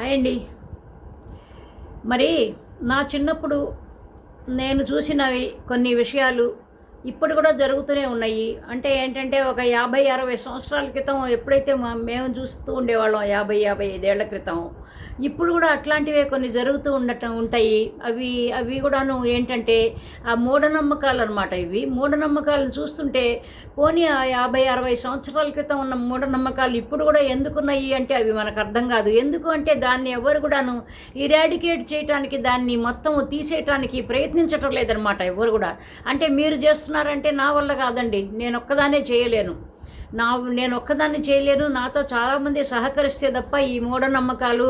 Hi అండి. మరి నా చిన్నప్పుడు నేను చూసినవి కొన్ని విషయాలు ఇప్పుడు కూడా జరుగుతూనే ఉన్నాయి. అంటే ఏంటంటే ఒక యాభై అరవై సంవత్సరాల క్రితం ఎప్పుడైతే మేము చూస్తూ ఉండేవాళ్ళం యాభై యాభై ఐదేళ్ళ క్రితం ఇప్పుడు కూడా అట్లాంటివే కొన్ని జరుగుతూ ఉండటం ఉంటాయి. అవి అవి కూడాను ఏంటంటే ఆ మూఢనమ్మకాలు అనమాట ఇవి. మూఢనమ్మకాలను చూస్తుంటే పోనీ ఆ యాభై అరవై సంవత్సరాల క్రితం ఉన్న మూఢనమ్మకాలు ఇప్పుడు కూడా ఎందుకున్నాయి అంటే అవి మనకు అర్థం కాదు. ఎందుకు అంటే దాన్ని ఎవరు కూడాను ఇరాడికేట్ చేయటానికి దాన్ని మొత్తం తీసేయటానికి ప్రయత్నించటం లేదనమాట ఎవరు కూడా. అంటే మీరు చేస్తున్నారంటే నా వల్ల కాదండి. నేను ఒక్కదానే చేయలేను. నా నేను ఒక్కదాన్ని చేయలేను. నాతో చాలామంది సహకరిస్తే తప్ప ఈ మూఢనమ్మకాలు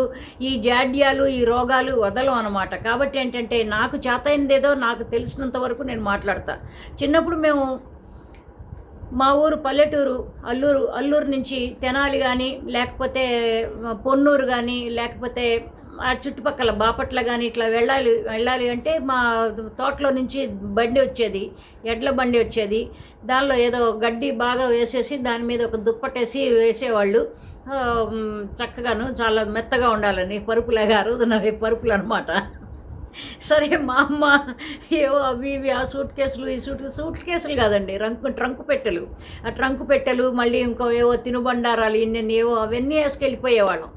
ఈ జాడ్యాలు ఈ రోగాలు వదలం అనమాట కాబట్టి ఏంటంటే నాకు చేతైందేదో నాకు తెలిసినంత వరకు నేను మాట్లాడతా. చిన్నప్పుడు మేము మా ఊరు పల్లెటూరు అల్లూరు అల్లూరు నుంచి తెనాలి కానీ లేకపోతే పొన్నూరు కానీ లేకపోతే ఆ చుట్టుపక్కల బాపట్ల కానీ ఇట్లా వెళ్ళాలి వెళ్ళాలి అంటే మా తోటలో నుంచి బండి వచ్చేది ఎడ్ల బండి వచ్చేది. దానిలో ఏదో గడ్డి బాగా వేసేసి దాని మీద ఒక దుప్పటేసి వేసేవాళ్ళు. చక్కగాను చాలా మెత్తగా ఉండాలని పరుపులాగా ఆ పరుపులు అనమాట సరే మా అమ్మ ఏవో అవి ఇవి ఆ సూట్ కేసులు ఈ సూట్ సూట్ కేసులు కాదండి రంకు ట్రంకు పెట్టెలు. ఆ ట్రంకు పెట్టెలు మళ్ళీ ఇంకో ఏవో తినుబండారాలు ఇన్ని ఏవో అవన్నీ వేసుకెళ్ళిపోయేవాళ్ళం.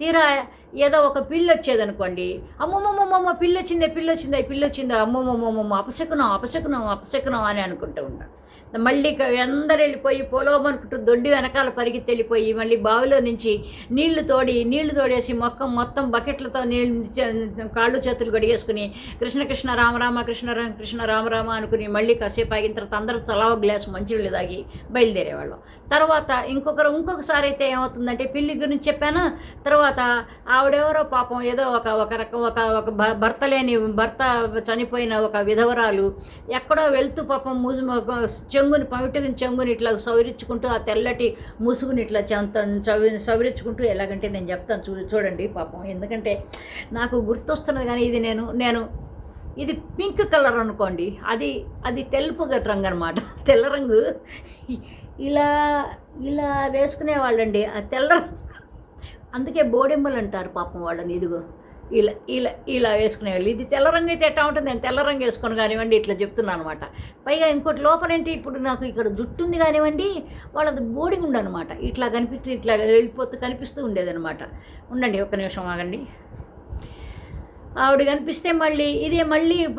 తీరా ఏదో ఒక పిల్లి వచ్చేదనుకోండి అమ్మమ్మమ్మమ్మ పిల్లి వచ్చిందే పిల్లి వచ్చిందే పిల్లి వచ్చిందా అమ్మమ్మమ్మమ్మ అపశకునం అపశకునం అపశకునం అని అనుకుంటూ ఉంటాం మళ్ళీ అందరు వెళ్ళిపోయి పొలవమనుకుంటూ దొడ్డి వెనకాల పరిగెత్తి వెళ్ళిపోయి మళ్ళీ బావిలో నుంచి నీళ్ళు తోడి నీళ్ళు తోడేసి మొత్తం మొత్తం బకెట్లతో నీళ్ళు కాళ్ళు చేతులు గడిగేసుకుని కృష్ణ కృష్ణ రామరామ కృష్ణ రామ కృష్ణ రామరామ అనుకుని మళ్ళీ కాసేపు ఆగిన తర్వాత అందరూ తలా గ్లాసు మంచినీళ్ళు తాగి బయలుదేరేవాళ్ళం. తర్వాత ఇంకొకరు ఇంకొకసారి అయితే ఏమవుతుందంటే పిల్లి గురించి చెప్పాను తర్వాత ఆవిడెవరో పాపం ఏదో ఒక ఒక రకం ఒక ఒక భర్త లేని భర్త చనిపోయిన ఒక విధవరాలు ఎక్కడో వెళ్తూ పాపం ముసు చెంగుని పమిటని చెంగుని ఇట్లా సవరించుకుంటూ ఆ తెల్లటి ముసుగుని ఇట్లా చెంత చవి సవరించుకుంటూ ఎలాగంటే నేను చెప్తాను చూ చూడండి పాపం. ఎందుకంటే నాకు గుర్తొస్తున్నది కానీ ఇది నేను నేను ఇది పింక్ కలర్ అనుకోండి అది అది తెలుపు రంగు అనమాట తెల్ల రంగు ఇలా ఇలా వేసుకునే వాళ్ళండి ఆ తెల్ల రంగు అందుకే బోడెమ్మలు అంటారు పాపం వాళ్ళని ఇదిగో. ఇలా ఇలా ఇలా వేసుకునేవాళ్ళు ఇది తెల్ల రంగు అయితే ఎట్టా ఉంటుంది? నేను తెల్ల రంగు వేసుకొని కానివ్వండి ఇట్లా చెప్తున్నాను అనమాట. పైగా ఇంకోటి లోపలంటే? ఇప్పుడు నాకు ఇక్కడ జుట్టు ఉంది కానివ్వండి వాళ్ళది బోడింగ్ ఉండనమాట. ఇట్లా కనిపిస్తూ ఇట్లా వెళ్ళిపోతూ కనిపిస్తూ ఉండేదనమాట. ఉండండి ఒక్క నిమిషం ఆగండి. ఆవిడ కనిపిస్తే మళ్ళీ ఇదే మళ్ళీ ఇంటి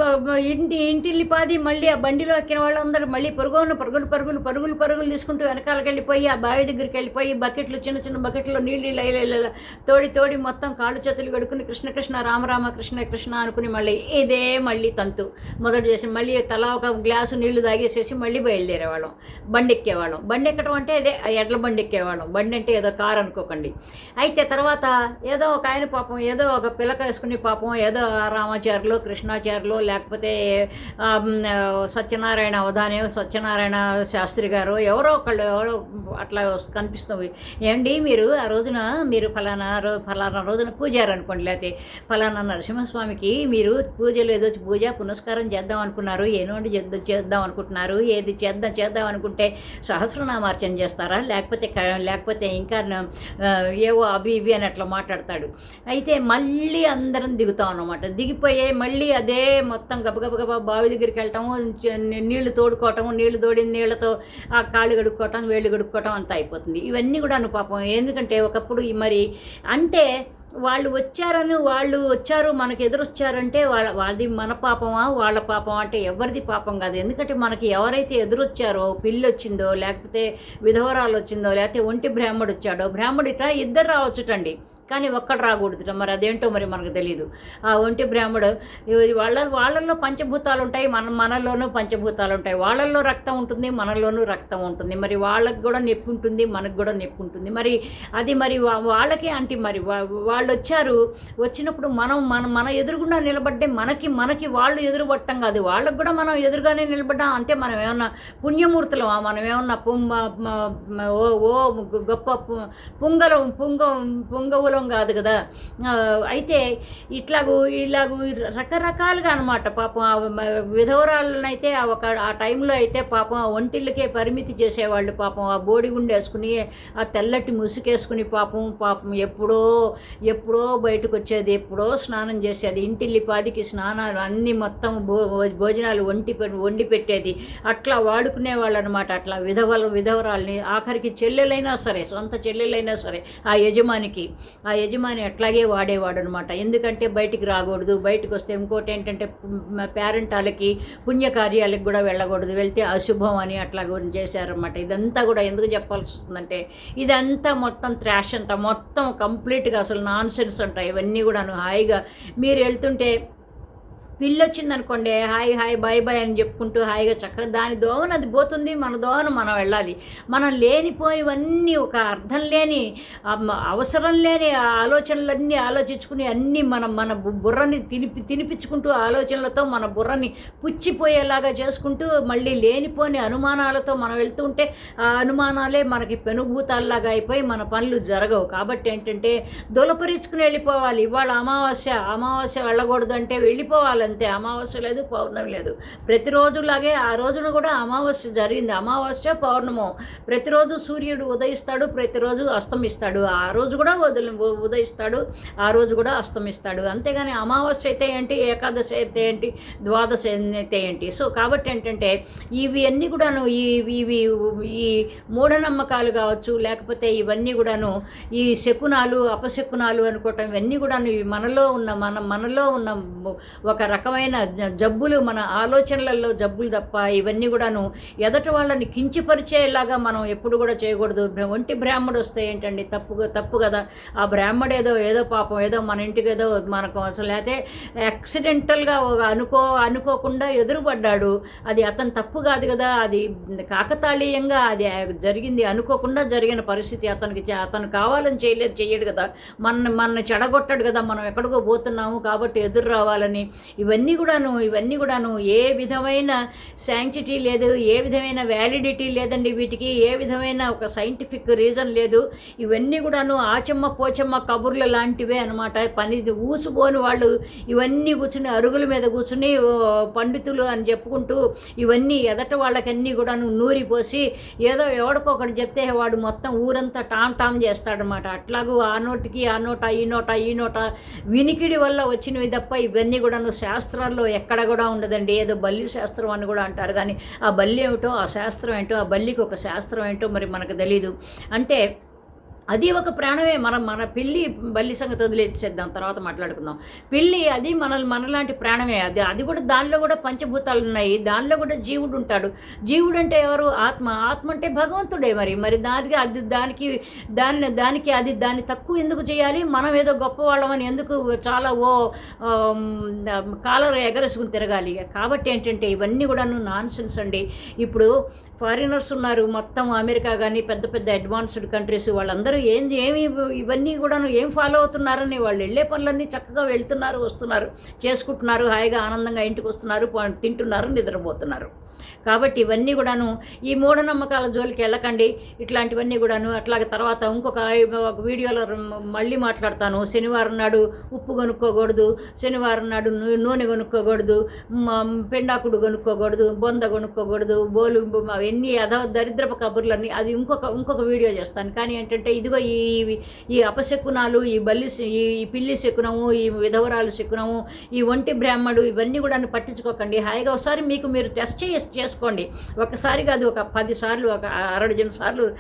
ఇంటిల్లి ఇంటి ఇంటిల్లిపాది మళ్ళీ ఆ బండిలో ఎక్కిన వాళ్ళందరూ మళ్ళీ పరుగును పరుగులు పరుగులు పరుగులు పరుగులు తీసుకుంటూ వెనకాలకి వెళ్ళిపోయి ఆ బావి దగ్గరికి వెళ్ళిపోయి బకెట్లు చిన్న చిన్న బకెట్లో నీళ్ళు ఇలా తోడి తోడి మొత్తం కాళ్ళు చేతులు కడుక్కుని కృష్ణ కృష్ణ రామరామ కృష్ణ కృష్ణ అనుకుని మళ్ళీ ఇదే మళ్ళీ తంతు. మొదటి చేసి మళ్ళీ తలా ఒక గ్లాసు నీళ్ళు తాగేసేసి మళ్ళీ బయలుదేరేవాళ్ళం. బండి ఎక్కేవాళ్ళం బండి ఎక్కడం అంటే అదే ఎడ్ల బండి ఎక్కేవాళ్ళం బండి అంటే ఏదో కారు అనుకోకండి. అయితే తర్వాత ఏదో ఒక ఆయన పాపం ఏదో ఒక పిలక వేసుకుని పాపం ఏదో రామాచార్యులు కృష్ణాచార్యులు లేకపోతే సత్యనారాయణ అవధానం సత్యనారాయణ శాస్త్రి గారు ఎవరో ఒకళ్ళు ఎవరో అట్లా కనిపిస్తుంది ఏమండి మీరు ఆ రోజున మీరు ఫలానా రో ఫలానా రోజున పూజారు అనుకోండి లేకపోతే ఫలానా నరసింహస్వామికి మీరు పూజలు ఏదో పూజ పునస్కారం చేద్దాం అనుకున్నారు ఏనోటి చేద్దాం చేద్దాం అనుకుంటున్నారు ఏది చేద్దాం చేద్దాం అనుకుంటే సహస్రనామార్చన చేస్తారా? లేకపోతే లేకపోతే ఇంకా ఏవో అవి ఇవి అని అట్లా మాట్లాడతాడు. అయితే మళ్ళీ అందరం దిగుతాం అనమాట దిగిపోయి మళ్ళీ అదే మొత్తం గబగబగబా బావి దగ్గరికి వెళ్ళటము నీళ్ళు తోడుకోవటము నీళ్ళు తోడిన నీళ్ళతో ఆ కాళ్ళు కడుక్కోవటం వేళ్ళు కడుక్కోవటం అంతా అయిపోతుంది. ఇవన్నీ కూడా పాపం ఎందుకంటే ఒకప్పుడు ఈ మరి అంటే వాళ్ళు వచ్చారని వాళ్ళు వచ్చారు మనకు ఎదురొచ్చారంటే వాళ్ళ వాళ్ళది మన పాపమా వాళ్ళ పాపమా అంటే ఎవరిది పాపం కాదు. ఎందుకంటే మనకి ఎవరైతే ఎదురొచ్చారో పిల్లి వచ్చిందో లేకపోతే విధవరాలు వచ్చిందో లేకపోతే ఒంటి బ్రాహ్మడు వచ్చాడో బ్రాహ్మడిట ఇద్దరు రావచ్చుటండి. కానీ ఒక్కడు రాకూడదుట మరి అదేంటో మరి మనకు తెలియదు ఆ ఒంటి బ్రాహ్మడు వాళ్ళ వాళ్ళల్లో పంచభూతాలు ఉంటాయి మన మనల్లోనూ పంచభూతాలు ఉంటాయి. వాళ్ళల్లో రక్తం ఉంటుంది మనల్లోనూ రక్తం ఉంటుంది. మరి వాళ్ళకి కూడా నొప్పి ఉంటుంది మనకు కూడా నొప్పి ఉంటుంది. మరి అది మరి వా- అంటే మరి వాళ్ళు వచ్చారు వచ్చినప్పుడు మనం మన మన ఎదురుగుండా నిలబడ్డే మనకి మనకి వాళ్ళు ఎదురుబట్టం కాదు. వాళ్ళకు కూడా మనం ఎదురుగానే నిలబడ్డాం అంటే మనం ఏమన్నా పుణ్యమూర్తులమా మనం ఏమన్నా పుం ఓ ఓ గొప్ప పుంగలు పుంగలం పుంగ పుంగవులం గౌరవం కాదు కదా. అయితే ఇట్లాగూ ఇలాగూ రకరకాలుగా అనమాట పాపం విధవరాలనైతే ఒక ఆ టైంలో అయితే పాపం ఆ ఒంటిళ్ళకే పరిమితి చేసేవాళ్ళు పాపం. ఆ బోడిగుండు వేసుకుని ఆ తెల్లటి ముసుకేసుకుని పాపం పాపం ఎప్పుడో ఎప్పుడో బయటకు వచ్చేది ఎప్పుడో స్నానం చేసేది ఇంటిల్లి పాదికి స్నానాలు అన్నీ మొత్తం భో భోజనాలు వండి పె- వండి పెట్టేది. అట్లా వాడుకునే వాళ్ళు అనమాట అట్లా విధవల విధవరాల్ని ఆఖరికి చెల్లెలైనా సరే సొంత చెల్లెలైనా సరే ఆ యజమానికి. ఆ ఆ యజమాని అట్లాగే వాడేవాడు అనమాట ఎందుకంటే బయటికి రాకూడదు. బయటకు వస్తే ఇంకోటి ఏంటంటే పేరెంట్ వాళ్ళకి పుణ్యకార్యాలకు కూడా వెళ్ళకూడదు. వెళ్తే అశుభం అని అట్లా గురించి చేశారన్నమాట ఇదంతా కూడా ఎందుకు చెప్పాల్సి వస్తుందంటే ఇదంతా మొత్తం త్రాష్ అంట మొత్తం కంప్లీట్గా అసలు నాన్ సెన్స్ అంట. ఇవన్నీ కూడాను హాయిగా మీరు వెళ్తుంటే పిల్లొచ్చింది వచ్చిందనుకోండి హాయ్ హాయ్ బాయ్ బాయ్ అని చెప్పుకుంటూ హాయిగా చక్కగా దాని దోవన అది పోతుంది మన దోవన మనం వెళ్ళాలి. మనం లేనిపోయివన్నీ ఒక అర్థం లేని అవసరం లేని ఆ ఆలోచనలన్నీ ఆలోచించుకుని అన్నీ మనం మన బు- బుర్రని తినిపి తినిపించుకుంటూ ఆలోచనలతో మన బుర్రని పుచ్చిపోయేలాగా చేసుకుంటూ మళ్ళీ లేనిపోని అనుమానాలతో మనం వెళ్తుంటే ఆ అనుమానాలే మనకి పెనుభూతాల్లాగా అయిపోయి మన పనులు జరగవు. కాబట్టి ఏంటంటే దొలపరించుకుని వెళ్ళిపోవాలి. ఇవాళ అమావాస్య అమావాస్య వెళ్ళకూడదు అంటే వెళ్ళిపోవాలి. అంతే. అమావాస్య లేదు పౌర్ణమి లేదు. ప్రతిరోజులాగే ఆ రోజున కూడా అమావాస్య జరిగింది. అమావాస్య పౌర్ణమో. ప్రతిరోజు సూర్యుడు ఉదయిస్తాడు ప్రతిరోజు అస్తమిస్తాడు. ఆ రోజు కూడా వదిలి ఉదయిస్తాడు ఆ రోజు కూడా అస్తమిస్తాడు. అంతేగాని అమావాస్య అయితే ఏంటి? ఏకాదశి అయితే ఏంటి? ద్వాదశి అయితే ఏంటి? సో కాబట్టి ఏంటంటే ఇవి అన్నీ కూడాను ఇవి ఇవి ఈ మూఢనమ్మకాలు కావచ్చు లేకపోతే ఇవన్నీ కూడాను ఈ శకునాలు అపశకునాలు అనుకోవటం ఇవన్నీ కూడాను ఇవి మనలో ఉన్న మన మనలో ఉన్న ఒక రకం రకమైన జబ్బులు మన ఆలోచనలలో జబ్బులు తప్ప ఇవన్నీ కూడాను ఎదటి వాళ్ళని కించిపరిచేలాగా మనం ఎప్పుడు కూడా చేయకూడదు. బ్ర- ఒంటి బ్రాహ్మడు వస్తే ఏంటండి? తప్పు తప్పు కదా. ఆ బ్రాహ్మడు ఏదో ఏదో పాపం ఏదో మన ఇంటికి ఏదో మనకు అసలు లేకపోతే యాక్సిడెంటల్గా ఒక అనుకో అనుకోకుండా ఎదురుపడ్డాడు. అది అతను తప్పు కాదు కదా. అది కాకతాళీయంగా అది జరిగింది. అనుకోకుండా జరిగిన పరిస్థితి అతనికి అతను కావాలని చేయలేదు చేయడు కదా. మన మన చెడగొట్టాడు కదా. మనం ఎక్కడికో పోతున్నాము కాబట్టి ఎదురు రావాలని. ఇవన్నీ కూడాను ఇవన్నీ కూడాను ఏ విధమైన శాంక్టిటీ లేదు ఏ విధమైన వ్యాలిడిటీ లేదండి వీటికి ఏ విధమైన ఒక సైంటిఫిక్ రీజన్ లేదు. ఇవన్నీ కూడాను ఆచమ్మ పోచమ్మ కబుర్లు లాంటివే అనమాట పని ఊసిపోని వాళ్ళు ఇవన్నీ కూర్చుని అరుగుల మీద కూర్చుని పండితులు అని చెప్పుకుంటూ ఇవన్నీ ఎదట వాళ్ళకన్నీ కూడాను నూరిపోసి ఏదో ఎవడికొకటి చెప్తే వాడు మొత్తం ఊరంతా టామ్ టామ్ చేస్తాడనమాట అట్లాగూ ఆ నోటికి ఆ నోట ఈ నోట ఈ నోట వినికిడి వల్ల వచ్చినవి తప్ప ఇవన్నీ కూడాను శాస్త్రాల్లో ఎక్కడ కూడా ఉండదండి. ఏదో బల్లి శాస్త్రం అని కూడా అంటారు. కానీ ఆ బల్లి ఏమిటో ఆ శాస్త్రం ఏంటో ఆ బల్లికి ఒక శాస్త్రం ఏంటో మరి మనకు తెలీదు. అంటే అది ఒక ప్రాణమే. మనం మన పిల్లి బల్లి సంగతి వదిలేసేద్దాం తర్వాత మాట్లాడుకుందాం. పిల్లి అది మన మనలాంటి ప్రాణమే. అది అది కూడా దానిలో కూడా పంచభూతాలు ఉన్నాయి. దానిలో కూడా జీవుడు ఉంటాడు. జీవుడు అంటే ఎవరు? ఆత్మ. ఆత్మ అంటే భగవంతుడే మరి. మరి దానికి అది దానికి దాన్ని దానికి అది దాన్ని తక్కువ ఎందుకు చేయాలి? మనం ఏదో గొప్పవాళ్ళమని ఎందుకు చాలా ఓ కాలర్ ఎగరేసుకుని తిరగాలి? కాబట్టి ఏంటంటే ఇవన్నీ కూడాను నాన్సెన్స్ అండి. ఇప్పుడు ఫారినర్స్ ఉన్నారు. మొత్తం అమెరికా కానీ పెద్ద పెద్ద అడ్వాన్స్డ్ కంట్రీస్ వాళ్ళందరూ ఏం ఏమి ఇవన్నీ కూడాను ఏం ఫాలో అవుతున్నారని వాళ్ళు వెళ్ళే పనులన్నీ చక్కగా వెళ్తున్నారు వస్తున్నారు చేసుకుంటున్నారు హాయిగా ఆనందంగా ఇంటికి వస్తున్నారు తింటున్నారు నిద్రపోతున్నారు. కాబట్టి ఇవన్నీ కూడాను ఈ మూఢనమ్మకాల జోలికి వెళ్ళకండి. ఇట్లాంటివన్నీ కూడాను అట్లాగే తర్వాత ఇంకొక ఒక వీడియోలో మళ్ళీ మాట్లాడతాను. శనివారం నాడు ఉప్పు కొనుక్కోకూడదు శనివారం నాడు నూనె కొనుక్కోకూడదు పెండాకుడు కొనుక్కోకూడదు బొంద కొనుక్కోకూడదు బోలు ఎన్ని అధ దరిద్రపు కబుర్లన్నీ అది ఇంకొక ఇంకొక వీడియో చేస్తాను. కానీ ఏంటంటే ఇదిగో ఈ ఈ అపశకునాలు ఈ బల్లి ఈ పిల్లి శకునము ఈ విధవరాలు శకునము ఈ ఒంటి బ్రాహ్మడు ఇవన్నీ కూడా పట్టించుకోకండి. హాయిగా ఒకసారి మీకు మీరు టెస్ట్ చేసి చేసుకోండి. ఒకసారి కాదు ఒక పదిసార్లు ఒక అరడజన్ సార్లు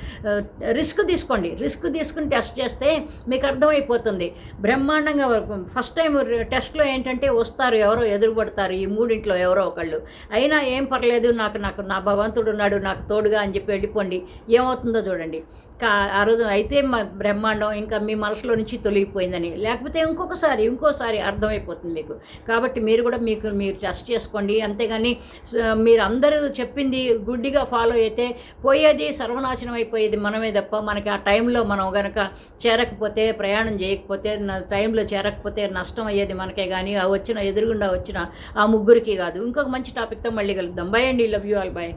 రిస్క్ తీసుకోండి. రిస్క్ తీసుకుని టెస్ట్ చేస్తే మీకు అర్థమైపోతుంది. బ్రహ్మాండంగా ఫస్ట్ టైం టెస్ట్లో ఏంటంటే వస్తారు ఎవరో ఎదురుపడతారు ఈ మూడింట్లో ఎవరో ఒకళ్ళు. అయినా ఏం పర్లేదు నాకు నాకు నా భగవంతుడు ఉన్నాడు నాకు తోడుగా అని చెప్పి వెళ్ళిపోండి. ఏమవుతుందో చూడండి. కా ఆ రోజు అయితే మా బ్రహ్మాండం ఇంకా మీ మనసులో నుంచి తొలగిపోయిందని. లేకపోతే ఇంకొకసారి ఇంకోసారి అర్థమైపోతుంది మీకు. కాబట్టి మీరు కూడా మీకు మీరు టెస్ట్ చేసుకోండి. అంతేగాని స- మీరు అందరూ చెప్పింది గుడ్డిగా ఫాలో అయితే పోయేది సర్వనాశనం అయిపోయేది మనమే తప్ప మనకి ఆ టైంలో మనం గనక చేరకపోతే ప్రయాణం చేయకపోతే టైంలో చేరకపోతే నష్టం అయ్యేది మనకే కానీ ఆ వచ్చిన ఎదురుగుండా వచ్చిన ఆ ముగ్గురికి కాదు. ఇంకొక మంచి టాపిక్తో మళ్ళీ కలుద్దాం. బై అండి. Love you all bye